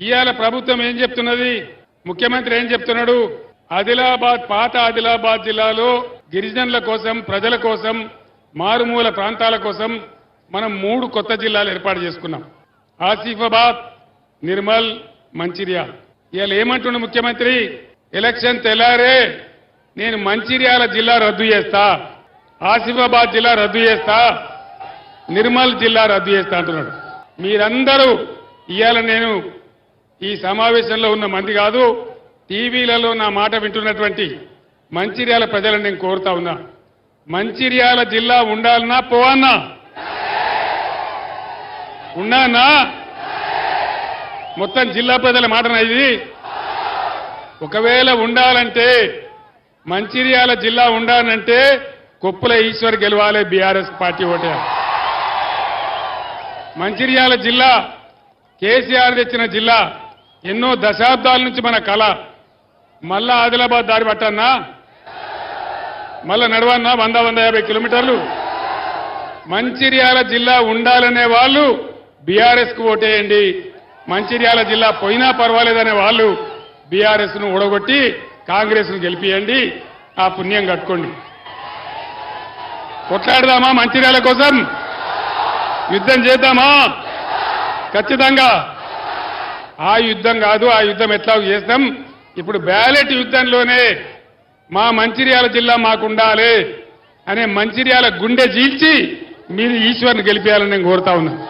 ఇవాళ ప్రభుత్వం ఏం చెప్తున్నది? ముఖ్యమంత్రి ఏం చెప్తున్నాడు? ఆదిలాబాద్ పాత ఆదిలాబాద్ జిల్లాలో గిరిజనుల కోసం ప్రజల కోసం మారుమూల ప్రాంతాల కోసం మనం మూడు కొత్త జిల్లాలు ఏర్పాటు చేసుకున్నాం. ఆసిఫాబాద్ నిర్మల్ మంచిర్యాల. ఇవాళ ఏమంటుండు ముఖ్యమంత్రి? ఎలక్షన్ తెల్లారే నేను మంచిర్యాల జిల్లా రద్దు చేస్తా. ఆసిఫాబాద్ జిల్లా రద్దు చేస్తా. నిర్మల్ జిల్లా రద్దు చేస్తా అంటున్నాడు. మీరందరూ ఇవాళ నేను ఈ సమావేశంలో ఉన్న మంది కాదు టీవీలలో నా మాట వింటున్నటువంటి మంచిర్యాల ప్రజలను నేను కోరుతా ఉన్నా. మంచిర్యాల జిల్లా ఉండాలన్నా పోవన్నా. ఉన్నానా? మొత్తం జిల్లా ప్రజల మాటనా ఇది? ఒకవేళ ఉండాలంటే మంచిర్యాల జిల్లా ఉండాలంటే కొప్పుల ఈశ్వర్ గెలవాలి బీఆర్ఎస్ పార్టీ ఓటే. మంచిర్యాల జిల్లా కేసీఆర్ తెచ్చిన జిల్లా ఎన్నో దశాబ్దాల నుంచి మన కళ. మళ్ళా ఆదిలాబాద్ దారి పట్టన్నా? మళ్ళా నడవన్నా? వంద వంద యాభై కిలోమీటర్లు? మంచిర్యాల జిల్లా ఉండాలనే వాళ్ళు బీఆర్ఎస్కు ఓటేయండి. మంచిర్యాల జిల్లా పోయినా పర్వాలేదనే వాళ్ళు బీఆర్ఎస్ను ఓడగొట్టి కాంగ్రెస్ను గెలిపియండి. ఆ పుణ్యం కట్టుకోండి. కొట్లాడదామా మంచిర్యాల కోసం? యుద్ధం చేద్దామా? ఖచ్చితంగా. ఆ యుద్ధం కాదు ఆ యుద్ధం ఎట్లా చేస్తాం ఇప్పుడు బ్యాలెట్ యుద్ధంలోనే మా మంచిర్యాల జిల్లా మాకు ఉండాలి అనే మంచిర్యాల గుండె చీల్చి మీరు ఈశ్వర్ని గెలిపేయాలని నేను కోరుతా ఉన్నాను